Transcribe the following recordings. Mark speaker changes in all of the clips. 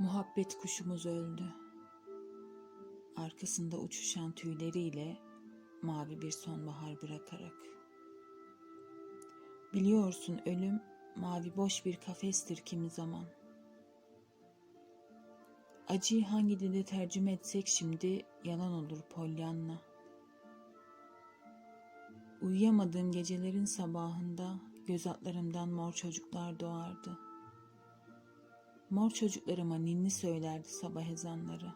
Speaker 1: Muhabbet kuşumuz öldü. Arkasında uçuşan tüyleriyle mavi bir sonbahar bırakarak. Biliyorsun ölüm mavi boş bir kafestir kimi zaman. Acıyı hangi dile tercüme etsek şimdi yalan olur Pollyanna. Uyuyamadığım gecelerin sabahında göz altlarımdan mor çocuklar doğardı. Mor çocuklarıma ninni söylerdi sabah ezanları.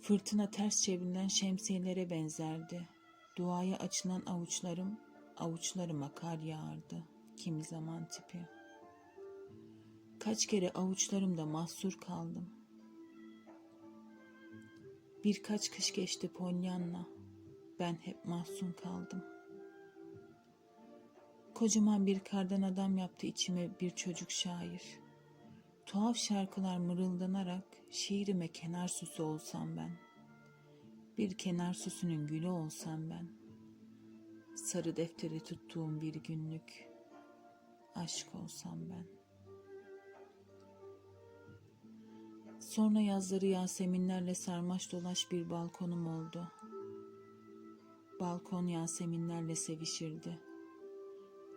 Speaker 1: Fırtına ters çevrilen şemsiyelere benzerdi. Duaya açılan avuçlarım, avuçlarıma kar yağardı. Kimi zaman tipi. Kaç kere avuçlarımda mahsur kaldım. Birkaç kış geçti Polyanna. Ben hep mahzun kaldım. Kocaman bir kardan adam yaptı içime bir çocuk şair. Tuhaf şarkılar mırıldanarak şiirime kenar süsü olsam ben. Bir kenar süsünün gülü olsam ben. Sarı defteri tuttuğum bir günlük. Aşk olsam ben. Sonra yazları yaseminlerle sarmaş dolaş bir balkonum oldu. Balkon yaseminlerle sevişirdi.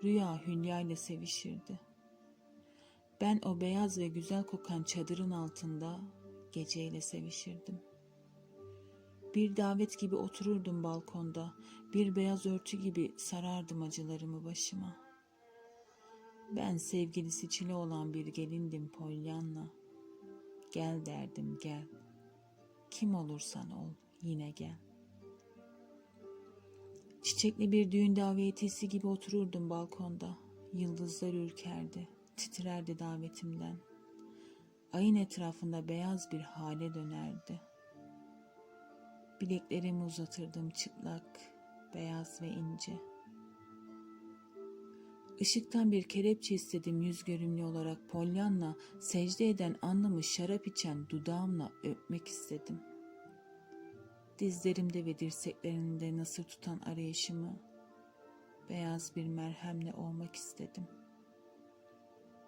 Speaker 1: Rüya Hülya ile sevişirdi. Ben o beyaz ve güzel kokan çadırın altında geceyle sevişirdim. Bir davet gibi otururdum balkonda, bir beyaz örtü gibi sarardım acılarımı başıma. Ben sevgilisi çile olan bir gelindim Polyanna. Gel derdim gel. Kim olursan ol yine gel. Çiçekli bir düğün davetiyesi gibi otururdum balkonda. Yıldızlar ürkerdi, titrerdi davetimden. Ayın etrafında beyaz bir hale dönerdi. Bileklerimi uzatırdım çıplak, beyaz ve ince. Işıktan bir kelepçe istedim yüz görümlü olarak Polyanla secde eden anlamış şarap içen dudağımla öpmek istedim. Dizlerimde ve dirseklerinde nasır tutan arayışımı beyaz bir merhemle olmak istedim.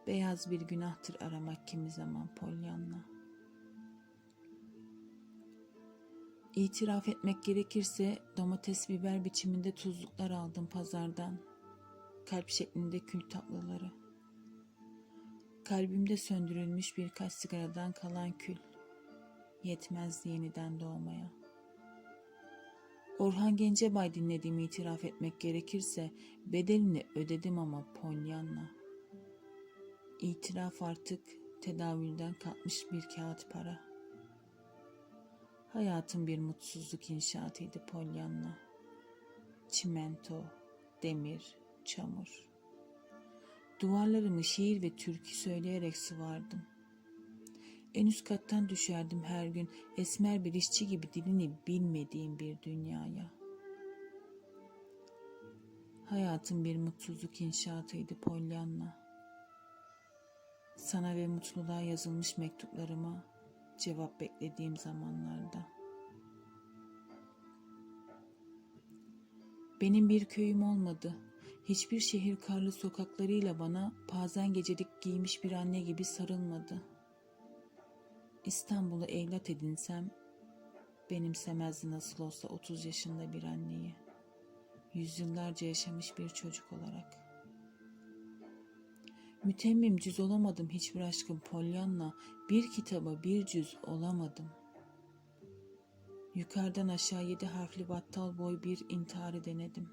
Speaker 1: Beyaz bir günahtır aramak kimi zaman Polyanla. İtiraf etmek gerekirse domates biber biçiminde tuzluklar aldım pazardan. Kalp şeklinde kül tatlıları. Kalbimde söndürülmüş birkaç sigaradan kalan kül. Yetmezdi yeniden doğmaya. Orhan Gencebay dinlediğimi itiraf etmek gerekirse bedelini ödedim ama Polyanna. İtiraf artık tedavülden kalkmış bir kağıt para.'' Hayatım bir mutsuzluk inşaatıydı Polyanna. Çimento, demir, çamur. Duvarlarımı şiir ve türkü söyleyerek sıvardım. En üst kattan düşerdim her gün esmer bir işçi gibi dilini bilmediğim bir dünyaya. Hayatım bir mutsuzluk inşaatıydı Polyanna. Sana ve mutluluğa yazılmış mektuplarıma cevap beklediğim zamanlarda. Benim bir köyüm olmadı. Hiçbir şehir karlı sokaklarıyla bana pazen gecelik giymiş bir anne gibi sarılmadı. İstanbul'u evlat edinsem benimsemezdi nasıl olsa 30 yaşında bir anneyi. Yüzyıllarca yaşamış bir çocuk olarak.'' Mütemmim cüz olamadım hiçbir aşkım Polyanna, bir kitaba bir cüz olamadım. Yukarıdan aşağı yedi harfli battal boy bir intiharı denedim.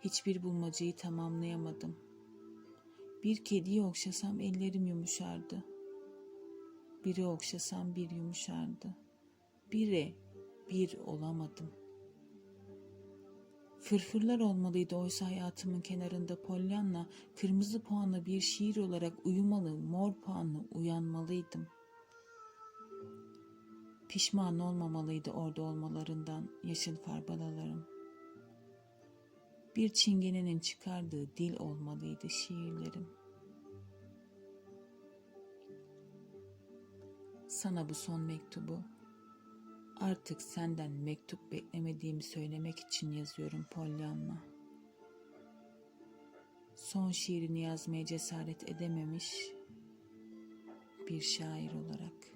Speaker 1: Hiçbir bulmacayı tamamlayamadım. Bir kediyi okşasam ellerim yumuşardı. Biri okşasam bir yumuşardı. Bire bir olamadım.'' Fırfırlar olmalıydı oysa hayatımın kenarında Polyanla kırmızı puanlı bir şiir olarak uyumalı, mor puanlı uyanmalıydım. Pişman olmamalıydı orada olmalarından yeşil farbalalarım. Bir çingenenin çıkardığı dil olmalıydı şiirlerim. Sana bu son mektubu Artık senden mektup beklemediğimi söylemek için yazıyorum Pollyanna. Son şiirini yazmaya cesaret edememiş, bir şair olarak.